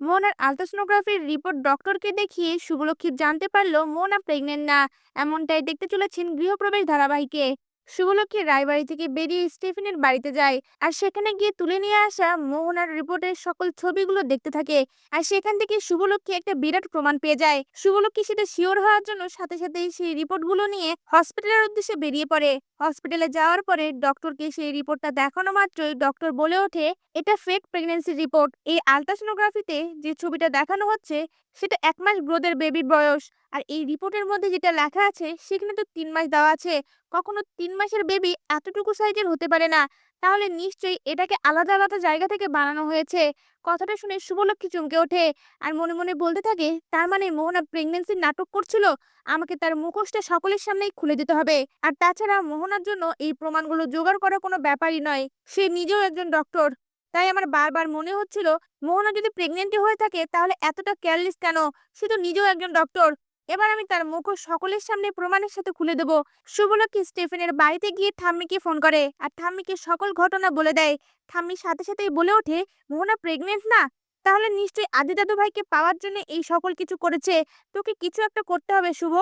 মোহনার আলট্রাসোনোগ্রাফির রিপোর্ট ডক্টরকে দেখিয়ে শুভলক্ষ্মী জানতে পারল মোহনা প্রেগনেন্ট না, এমনটাই দেখতে চলেছেন গৃহপ্রবেশ ধারাবাহিকে। শুভলক্ষ্মী রায়বাড়ি থেকে বেরিয়ে স্টিফেনের বাড়িতে যায়। আর সেখানে গিয়ে তুলে নিয়ে আসা মোহনার রিপোর্টের সকল ছবিগুলো দেখতে থাকে। আর সেখান থেকে শুভলক্ষ্মী একটা বিরাট প্রমাণ পেয়ে যায়। শুভলক্ষ্মী সেটা শিওর হওয়ার জন্য সাথে সাথে সেই রিপোর্টগুলো নিয়ে হসপিটালের উদ্দেশ্যে বেরিয়ে পড়ে। হসপিটালে যাওয়ার পরে ডক্টরকে সেই রিপোর্টটা দেখানো মাত্রই ডক্টর বলে ওঠে, এটা ফেক প্রেগন্যান্সি রিপোর্ট এই আলট্রাসোনোগ্রাফিতে যে ছবিটা দেখানো হচ্ছে, সেটা এক মাস ব্রোদের বেবির বয়স। আর এই রিপোর্টের মধ্যে যেটা লেখা আছে, সেখানে তো তিন মাস দেওয়া আছে। কখনো তিন মাসের বেবি এতটুকু সাইজের হতে পারে না। তাহলে নিশ্চয়ই এটাকে আলাদা আলাদা জায়গা থেকে বানানো হয়েছে। কথাটা শুনে শুভলক্ষ্মী চমকে ওঠে আর মনে মনে বলতে থাকে, তার মানে মোহনা প্রেগনেন্সির নাটক করছিল? আমাকে তার মুখোশটা সকলের সামনেই খুলে দিতে হবে। আর তাছাড়া মোহনার জন্য এই প্রমাণগুলো জোগাড় করা কোনো ব্যাপারই নয়। সে নিজেও একজন ডক্টর তাই আমার বারবার মনে হচ্ছিল, মোহনা যদি প্রেগনেন্টই হয়ে থাকে, তাহলে এতটা কেয়ারলেস কেন? সে তো নিজেও একজন ডক্টর এবার আমি তার মুখোশ সকলের সামনে প্রমাণের সাথে খুলে দেবো। শুভলক্ষ্মী স্টেফেনের বাড়িতে গিয়ে ঠাম্মিকে ফোন করে আর ঠাম্মিকে সকল ঘটনা বলে দেয়। ঠাম্মির সাথে সাথেই বলে ওঠে, মোহনা প্রেগনেন্ট না? তাহলে নিশ্চয়ই আদি দাদু ভাইকে পাওয়ার জন্য এই সকল কিছু করেছে। তোকে কিছু একটা করতে হবে, শুভ।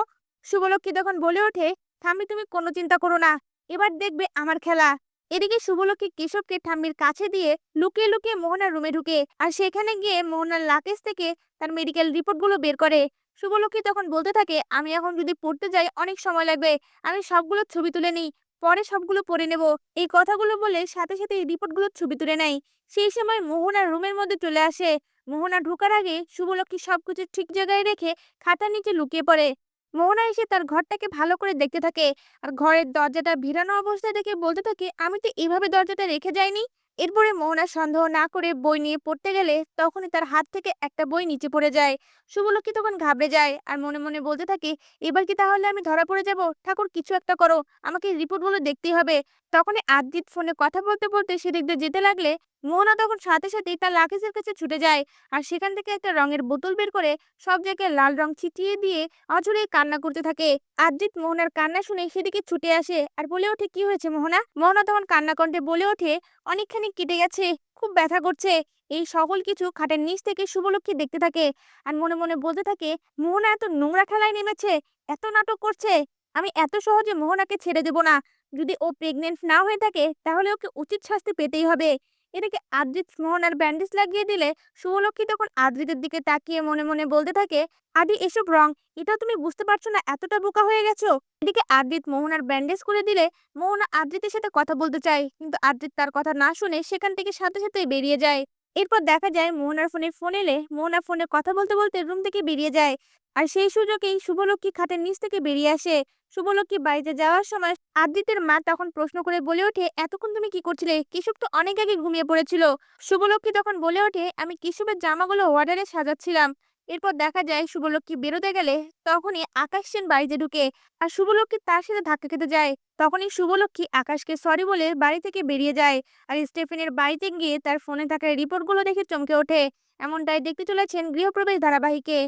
শুভলক্ষ্মী তখন বলে ওঠে, ঠাম্মি, তুমি কোনো চিন্তা করো না। এবার দেখবে আমার খেলা। এদিকে শুভলক্ষ্মী কেশবকে ঠাম্মির কাছে দিয়ে লুকিয়ে লুকিয়ে মোহনার রুমে ঢুকে আর সেখানে গিয়ে মোহনার লাকেজ থেকে তার মেডিকেল রিপোর্টগুলো বের করে। শুভলক্ষ্মী তখন বলতে থাকে, আমি এখন যদি পড়তে যাই, অনেক সময় লাগবে। আমি সবগুলো ছবি তুলে নিই, পরে সবগুলো পড়ে নেব। এই কথাগুলো বলে সাথে সাথে এই রিপোর্টগুলোর ছবি তুলে নেয়। সেই সময় মোহনার রুমের মধ্যে চলে আসে। মোহনা ঢোকার আগে শুভলক্ষ্মী সবকিছু ঠিক জায়গায় রেখে খাতার নিচে লুকিয়ে পড়ে। মোহনা এসে তার ঘরটাকে ভালো করে দেখতে থাকে। আর ঘরের দরজাটা ভিড়ানো অবস্থায় দেখে বলতে থাকে, আমি তো এভাবে দরজাটা রেখে যাইনি। এরপরে মোহনা সন্দেহ না করে বই নিয়ে পড়তে গেলে তখনই তার হাত থেকে একটা বই নিচে পড়ে যায়। শুভলক্ষ্মী তখন ঘাবড়ে যায় আর মনে মনে বলতে থাকে, এবার কি তাহলে আমি ধরা পড়ে যাব? ঠাকুর, কিছু একটা করো। আমাকে রিপোর্টগুলো দেখতেই হবে। তখনই আদিত ফোনে কথা বলতে বলতে সেদিক দিয়ে যেতে লাগলে মোহনা তখন সাথে সাথেই তার লাকেজের কাছে ছুটে যায়। আর সেখান থেকে একটা রঙের বোতল বের করে সব জায়গায় লাল রং ছিটিয়ে দিয়ে অঝরে কান্না করতে থাকে। আদ্রিত মোহনার কান্না শুনে সেদিকে ছুটে আসে আর বলে ওঠে, কি হয়েছে মোহনা? মোহনা তখন কান্না কণ্ঠে বলে ওঠে, অনেকখানি কেটে গেছে, খুব ব্যথা করছে। এই সকল কিছু খাটের নিচ থেকে শুভলক্ষ্মী দেখতে থাকে আর মনে মনে বলতে থাকে, মোহনা এত নোংরা খেলায় নেমেছে, এত নাটক করছে, আমি এত সহজে মোহনাকে ছেড়ে দেব না। যদি ও প্রেগনেন্ট না হয়ে থাকে, তাহলে ওকে উচিত শাস্তি পেতেই হবে। এদিকে আদ্রিত মোহনার ব্যান্ডেজ লাগিয়ে দিলে শুভলক্ষ্মী তখন আদ্রিতের দিকে তাকিয়ে মনে মনে বলতে থাকে, আদি, এসব রং এটা তুমি বুঝতে পারছ না এতটা বোকা হয়ে গেছো? এদিকে আদ্রিত মোহনার ব্যান্ডেজ করে দিলে মোহনা আদ্রিতের সাথে কথা বলতে চায়, কিন্তু আদ্রিত তার কথা না শুনে সেখান থেকে সাথে সাথে বেরিয়ে যায়। এরপর দেখা যায় মোহনার ফোনে ফোন এলে মোহনা ফোনে কথা বলতে বলতে রুম থেকে বেরিয়ে যায়। আর সেই সুযোগেই শুভলক্ষ্মী খাটের নিচ থেকে বেরিয়ে আসে। শুভলক্ষ্মী বাড়িতে যাওয়ার সময় আদিতের মা তখন প্রশ্ন করে বলে ওঠে, এতক্ষণ তুমি কি করছিলে? কিশোর তো অনেক আগে ঘুমিয়ে পড়েছিল। শুভলক্ষ্মী তখন বলে ওঠে, আমি কিশোরের জামাগুলো অর্ডারে সাজাচ্ছিলাম। এরপর দেখা যায় শুভলক্ষ্মী বেরোতে গেলে তখনই আকাশ সেন বাড়িতে ঢুকে আর শুভলক্ষ্মী তার সাথে ধাক্কা খেতে যায়। তখনই শুভলক্ষ্মী আকাশকে সরি বলে বাড়ি থেকে বেরিয়ে যায় আর স্টেফেনের বাড়িতে গিয়ে তার ফোনে থাকা রিপোর্টগুলো দেখে চমকে ওঠে। এমনটাই দেখতে চলেছেন গৃহপ্রবেশ ধারাবাহিকে।